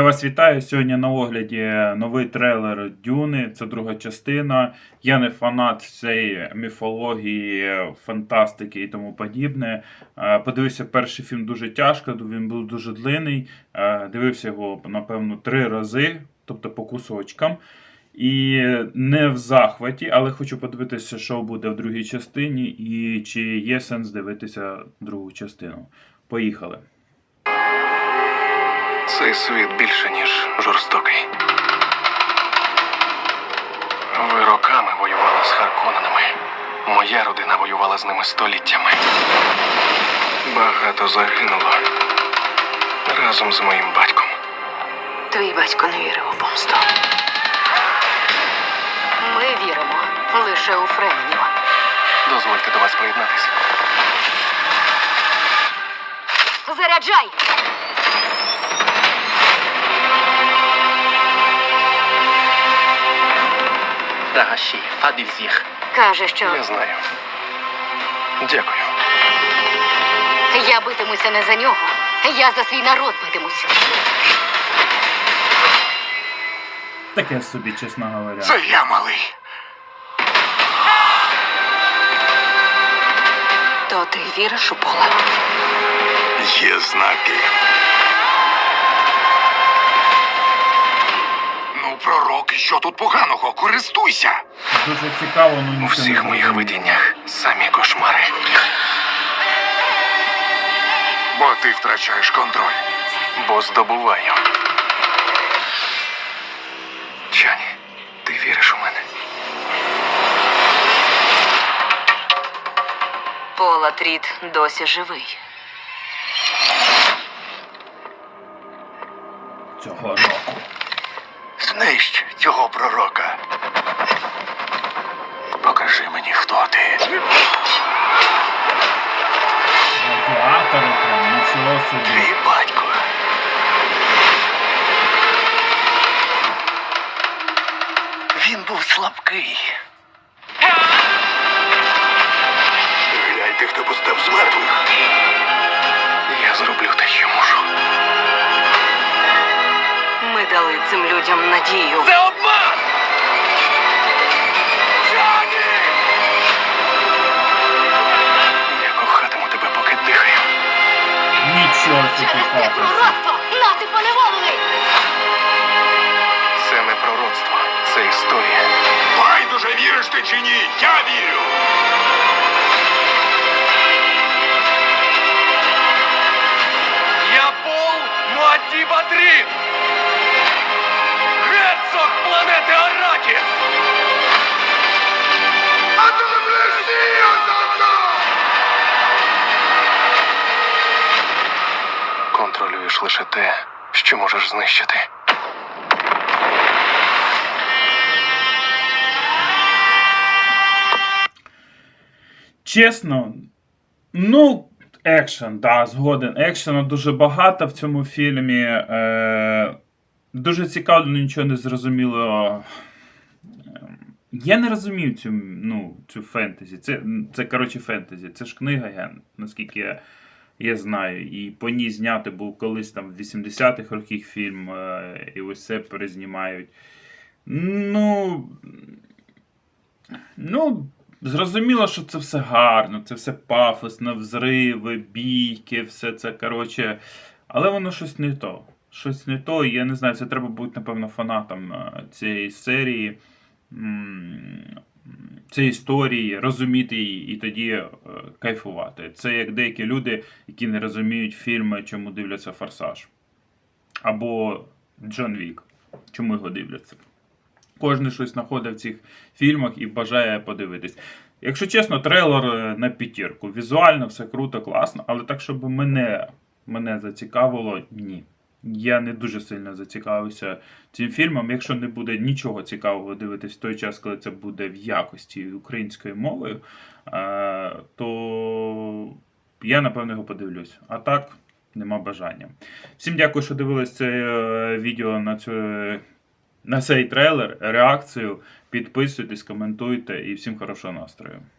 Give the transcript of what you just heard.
Я вас вітаю. Сьогодні на огляді новий трейлер Дюни. Це друга частина. Я не фанат цієї міфології, фантастики і тому подібне. Е, Подивився перший фільм дуже тяжко, він був дуже длинний. Е, Дивився його, напевно, три рази, тобто по кусочкам. І не в захваті, але хочу подивитися, що буде в другій частині, і чи є сенс дивитися другу частину. Поїхали. Цей світ більше, ніж жорстокий. Ви роками воювали з Харконенами. Моя родина воювала з ними століттями. Багато загинуло разом з моїм батьком. Твій батько не вірив у помсту. Ми віримо лише у Фременів. Дозвольте до вас приєднатися. Заряджай! Дагаші, Фадільзіх. Каже, що Я знаю. Дякую. я битимуся не за нього. Я за свій народ битимусь. Таке собі, чесно говоря. Це я малий. То ти віриш у пола? Є знаки. Пророки, що тут поганого? Користуйся. Дуже цікаво, ну У всіх не моїх видіннях самі кошмари. Бо ти втрачаєш контроль. Бо здобуваю. Чані, ти віриш у мене? Пола Тріт досі живий. Цього року. Знищ цього пророка. Покажи мені, хто ти. Гладіатори прям, нічого собі. Твій батько. Він був слабкий. Гляньте, хто постав з мертвих. Цим людям надію. Це обман! Я кохатиму тебе, поки дихаю. Нічого собі Через це хата. пророцтво нас і поневолили! Це не пророцтво, це історія. Байдуже віриш ти чи ні? Я вірю! Контролюєш лише те, що можеш знищити. Чесно, ну, екшен, да, згоден. Екшену дуже багато в цьому фільмі. Е, дуже цікаво, але нічого не зрозуміло. Е, Я не розумію цю, ну, цю фентезі. Це, це коротше, фентезі. Це ж книга, я, наскільки я, я знаю. І по ній зняти був колись там в 80-х роках фільм, е, і ось це перезнімають. Ну. Ну, зрозуміло, що це все гарно, це все пафосно, взриви, бійки, все це, коротше. Але воно щось не то. Щось не то, я не знаю, це треба бути, напевно, фанатом е, цієї серії, цієї історії, розуміти її і тоді е, кайфувати. Це як деякі люди, які не розуміють фільми, чому дивляться Форсаж. Або Джон Вік. Чому його дивляться? Кожен щось знаходить в цих фільмах і бажає подивитись. Якщо чесно, трейлер е, на п'ятірку. Візуально все круто, класно, але так, щоб мене, мене зацікавило, ні. Я не дуже сильно зацікавився цим фільмом. Якщо не буде нічого цікавого дивитись в той час, коли це буде в якості українською мовою, е, то я напевно його подивлюсь. А так, нема бажання. Всім дякую, що дивились це е, відео на цю на цей трейлер, реакцію. Підписуйтесь, коментуйте і всім хорошого настрою.